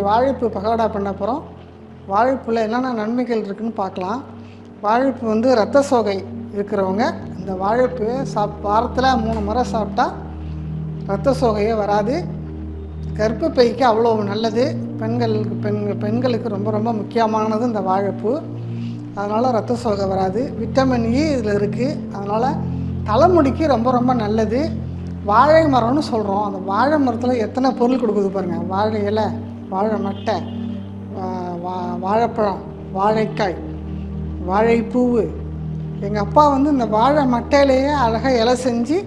இன்றைக்கி வாழைப்பு பகோடா பண்ண போகிறோம். வாழைப்பில் என்னென்ன நன்மைகள் இருக்குதுன்னு பார்க்கலாம். வாழைப்பு வந்து ரத்த சோகை இருக்கிறவங்க இந்த வாழைப்பு சாப் வாரத்தில் மூணு முறை சாப்பிட்டா ரத்த சோகையே வராது. கர்ப்பப்பைக்கு அவ்வளோ நல்லது. பெண்களுக்கு பெண் பெண்களுக்கு ரொம்ப ரொம்ப முக்கியமானது இந்த வாழைப்பு. அதனால் ரத்த சோகை வராது. விட்டமின் இ இதில் இருக்குது அதனால் தலைமுடிக்கு ரொம்ப ரொம்ப நல்லது. வாழை மரம்னு சொல்கிறோம் அந்த வாழை மரத்தில் எத்தனை பொருள் கொடுக்குது பாருங்கள் வாழை இலை வாழை மட்டை வா- வாழைப்பழம் வாழைக்காய் வாழைப்பூவு. எங்கள் அப்பா வந்து இந்த வாழை மட்டையிலேயே அழகாக இலை செஞ்சு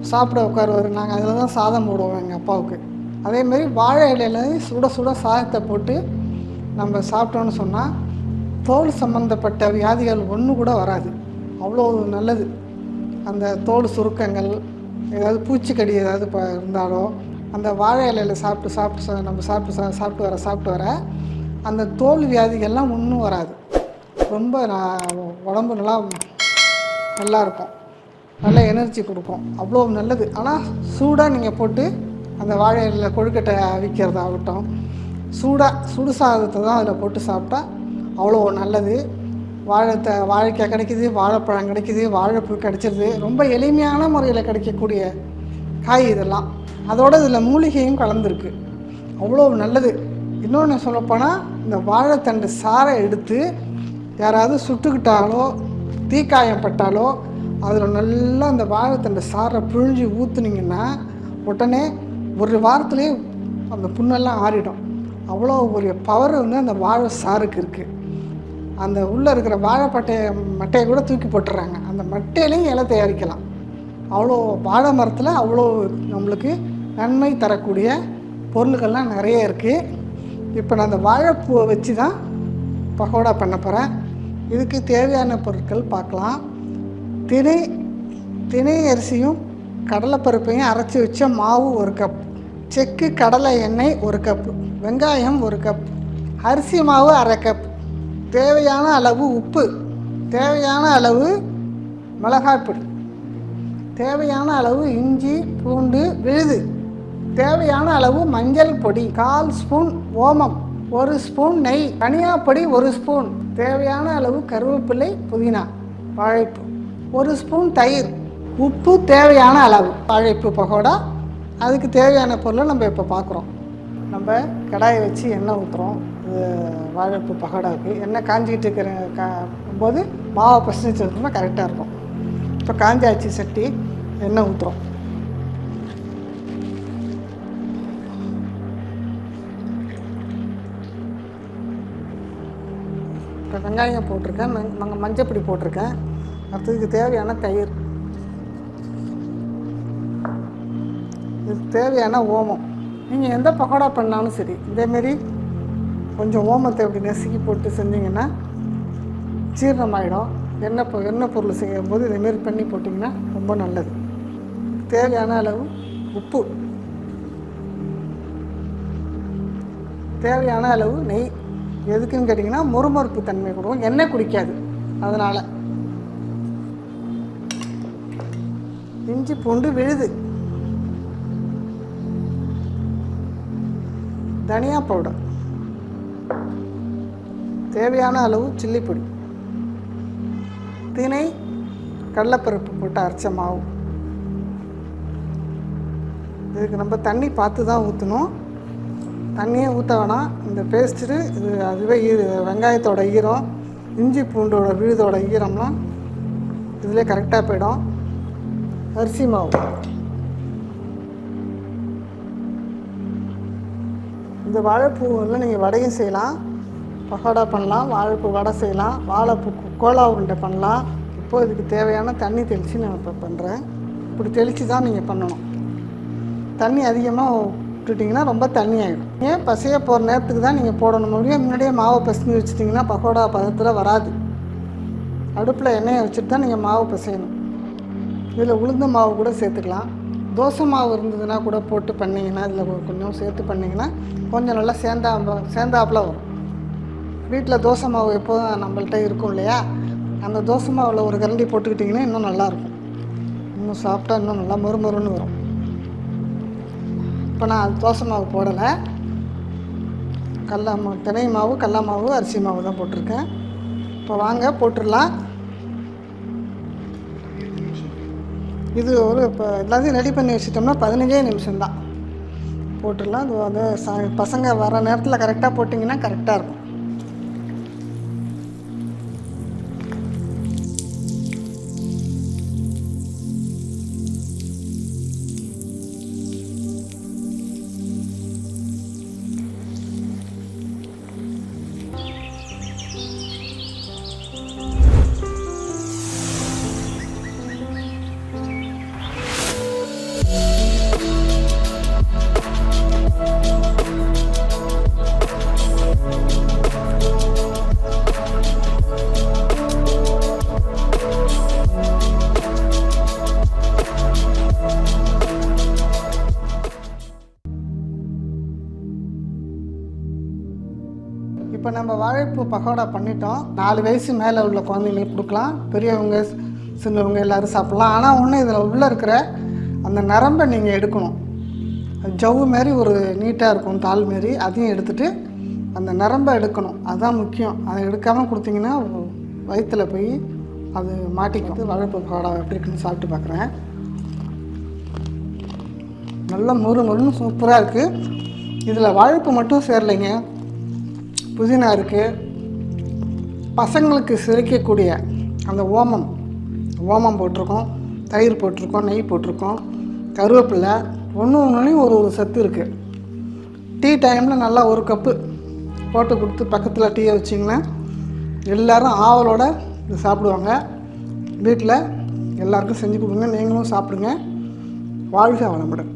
சாப்பிட உட்காருவார். நாங்கள் அதில் தான் சாதம் போடுவோம் எங்கள் அப்பாவுக்கு. அதேமாரி வாழை இலையில சுட சுட சாதத்தை போட்டு நம்ம சாப்பிட்டோன்னு சொன்னால் தோல் சம்மந்தப்பட்ட வியாதிகள் ஒன்று கூட வராது. அவ்வளோ நல்லது. அந்த தோல் சுருக்கங்கள் ஏதாவது பூச்சிக்கடி ஏதாவது இப்போ இருந்தாலோ அந்த வாழை இலையில் சாப்பிட்டு சாப்பிட்டு நம்ம சாப்பிட்டு சா- சாப்பிட்டு வர சாப்பிட்டு வர அந்த தோல் வியாதிகள்லாம் ஒன்றும் வராது. ரொம்ப நான் உடம்பு நல்லா நல்லா இருக்கும். நல்ல எனர்ஜி கொடுக்கும். அவ்வளோ நல்லது. ஆனால் சூடாக நீங்கள் போட்டு அந்த வாழை இலையில் கொழுக்கட்டை விற்கிறதாகட்டும் சூடாக சுடு சாதத்தை தான் அதில் போட்டு சாப்பிட்டா அவ்வளோ நல்லது. வாழைத்த வாழைக்காய் கிடைக்குது வாழைப்பழம் கிடைக்குது வாழைப்பூ கிடைச்சிருது. ரொம்ப எளிமையான முறையில் கிடைக்கக்கூடிய காய் இதெல்லாம் அதோட இதில் மூலிகையும் கலந்துருக்கு. அவ்வளோ நல்லது. இன்னொன்று சொல்லப்போனால் இந்த வாழைத்தண்டு சாறை எடுத்து யாராவது சுட்டுக்கிட்டாலோ தீக்காயம் பட்டாலோ அதில் நல்லா அந்த வாழைத்தண்டு சாறை பிழிஞ்சு ஊற்றுனீங்கன்னா உடனே ஒரு வாரத்துலேயே அந்த புண்ணெல்லாம் ஆறிடும். அவ்வளோ ஒரு பவர் வந்து அந்த வாழை சாருக்கு இருக்குது அந்த உள்ளே இருக்கிற வாழைப்பட்டையை மட்டையை கூட தூக்கி போட்டுறாங்க. அந்த மட்டையிலையும் இலை தயாரிக்கலாம். அவ்வளோ வாழை மரத்தில் அவ்வளோ நம்மளுக்கு நன்மை தரக்கூடிய பொருள்கள்லாம் நிறைய இருக்குது இப்போ நான் அந்த வாழைப்பூவை வச்சு தான் பகோடா பண்ண போகிறேன் இதுக்கு தேவையான பொருட்கள் பார்க்கலாம். தினை தினை அரிசியும் கடலைப்பருப்பையும் அரைச்சி வச்ச மாவு ஒரு கப். செக்கு கடலை எண்ணெய் ஒரு கப். வெங்காயம் ஒரு கப். அரிசி மாவு அரை கப். தேவையான அளவு உப்பு. தேவையான அளவு மிளகாய்ப்பொடி தேவையான அளவு இஞ்சி பூண்டு விழுது. தேவையான அளவு மஞ்சள் பொடி கால் ஸ்பூன் ஓமம் ஒரு ஸ்பூன் நெய் தனியாப்பொடி ஒரு ஸ்பூன். தேவையான அளவு கருவேப்பிலை புதினா வாழைப்பு. ஒரு ஸ்பூன் தயிர். உப்பு தேவையான அளவு. வாழைப்பு பகோடா. அதுக்கு தேவையான பொருளை நம்ம இப்போ பார்க்குறோம் நம்ம கடாயை வச்சு எண்ணெய் ஊற்றுறோம் இது வாழைப்பு பகோடாவுக்கு. எண்ணெய் காஞ்சிக்கிட்டு இருக்கிற கா போது மாவை பசங்க வச்சோம்னா கரெக்டாக இருக்கும். இப்போ காஞ்சாச்சு சட்டி. எண்ணெய் ஊற்றுறோம் இப்போ வெங்காயம் போட்டிருக்கேன். நாங்கள் மங்க- மஞ்சப்பொடி போட்டிருக்கேன். அடுத்ததுக்கு தேவையான தயிர். இதுக்கு தேவையான ஓமம். நீங்கள் எந்த பக்கோடா பண்ணாலும் சரி இதேமாரி கொஞ்சம் ஓமத்தை அப்படி நெசுக்கி போட்டு செஞ்சிங்கன்னா ஜீரணமாயிடும். எண்ணெய் பொ எண்ணெய் பொருள் செய்யும்போது இதேமாரி பண்ணி போட்டிங்கன்னா ரொம்ப நல்லது. தேவையான அளவு உப்பு. தேவையான அளவு நெய். எதுக்குன்னு கேட்டிங்கன்னா முறுமுறுப்பு தன்மை கொடுக்கும். எண்ணெய் குடிக்காது. அதனால். இஞ்சி பூண்டு விழுது. தனியா பவுடர் தேவையான அளவு சில்லி பொடி. தினை கடலைப்பருப்பு போட்டு அரைச்ச மாவு. இதுக்கு நம்ம தண்ணி பார்த்து தான் ஊற்றணும் தண்ணியே ஊற்ற வேணாம். இந்த பேஸ்ட்டு இது அதுவே ஈ வெங்காயத்தோட ஈரம் இஞ்சி பூண்டோட விழுதோட ஈரம்லாம் இதிலே கரெக்டாக போயிடும். அரிசி மாவு. இந்த வாழைப்பூவில் நீங்கள் வடையும் செய்யலாம். பகோடா பண்ணலாம் வாழைப்பூ வடை செய்யலாம் வாழைப்பூ கோலா உருண்டை பண்ணலாம். இப்போ இதுக்கு தேவையான தண்ணி தெளித்து நான் இப்போ பண்ணுறேன் இப்படி தெளித்து தான் நீங்கள் பண்ணணும். தண்ணி அதிகமாக விட்டுட்டிங்கன்னா ரொம்ப தண்ணி ஆகிடும் ஏன்? பசைய போகிற நேரத்துக்கு தான் நீங்கள் போடணும். முடியும் முன்னாடியே மாவை பசங்க வச்சிட்டிங்கன்னா பகோடா பதத்தில் வராது. அடுப்பில் எண்ணெயை வச்சுட்டு தான் நீங்கள் மாவு பசையணும். இதில் உளுந்த மாவு கூட சேர்த்துக்கலாம். தோசை மாவு இருந்ததுன்னா கூட போட்டு பண்ணிங்கன்னா இதில் கொஞ்சம் சேர்த்து பண்ணிங்கன்னா கொஞ்சம் நல்லா சேர்ந்தா சேர்ந்தாப்பில் வரும். வீட்டில் தோசை மாவு எப்போதும் நம்மள்கிட்ட இருக்கும் இல்லையா? அந்த தோசை மாவில் ஒரு கரண்டி போட்டுக்கிட்டிங்கன்னா இன்னும் நல்லாயிருக்கும் இன்னும் சாப்பிட்டா இன்னும் நல்லா மறுமருன்னு வரும். இப்போ நான் தோசை மாவு போடலை. கடல மாவு தினை மாவு கடல மாவு அரிசி மாவு தான் போட்டிருக்கேன். இப்போ வாங்க போட்டுடலாம். இது ஒரு இப்போ எல்லாத்தையும் ரெடி பண்ணி வச்சிட்டோம்னா பதினஞ்சே நிமிஷம்தான். போட்டுடலாம். அது வந்து ச பசங்க வர நேரத்தில் கரெக்டாக போட்டிங்கன்னா கரெக்டாக இருக்கும். இப்போ நம்ம வாழைப்பூ பகோடா பண்ணிட்டோம். நாலு வயசு மேலே உள்ள குழந்தைங்களுக்கு கொடுக்கலாம். பெரியவங்க சின்னவங்க எல்லோரும் சாப்பிட்லாம். ஆனால் ஒன்று இதில் உள்ளே இருக்கிற அந்த நரம்பை நீங்கள் எடுக்கணும். ஜவ்வு மாரி ஒரு நீட்டாக இருக்கும் தாள் மாரி அதையும் எடுத்துட்டு அந்த நரம்பை எடுக்கணும். அதுதான் முக்கியம். அதை எடுக்காமல் கொடுத்தீங்கன்னா வயிற்றில் போய் அது மாட்டிக்கும். வாழைப்பூ பகோடா எப்படி இருக்குன்னு சாப்பிட்டு பார்க்குறேன் நல்லா மொறு மொறுன்னு சூப்பராக இருக்குது இதில் வாழைப்பு மட்டும் சேரலைங்க. புதினா இருக்குது பசங்களுக்கு சிரிக்கக்கூடிய அந்த ஓமம் ஓமம் போட்டிருக்கோம் தயிர் போட்டிருக்கோம் நெய் போட்டிருக்கோம் கருவேப்பிலை ஒன்று ஒன்றுலேயும் ஒரு ஒரு சத்து இருக்குது டீ டைமில் நல்லா ஒரு கப்பு போட்டு கொடுத்து பக்கத்தில் டீயை வச்சிங்கன்னா எல்லோரும் ஆவலோட இது சாப்பிடுவாங்க. வீட்டில் எல்லாருக்கும் செஞ்சு கொடுங்க நீங்களும் சாப்பிடுங்க. வாழ்க வளமுடன்.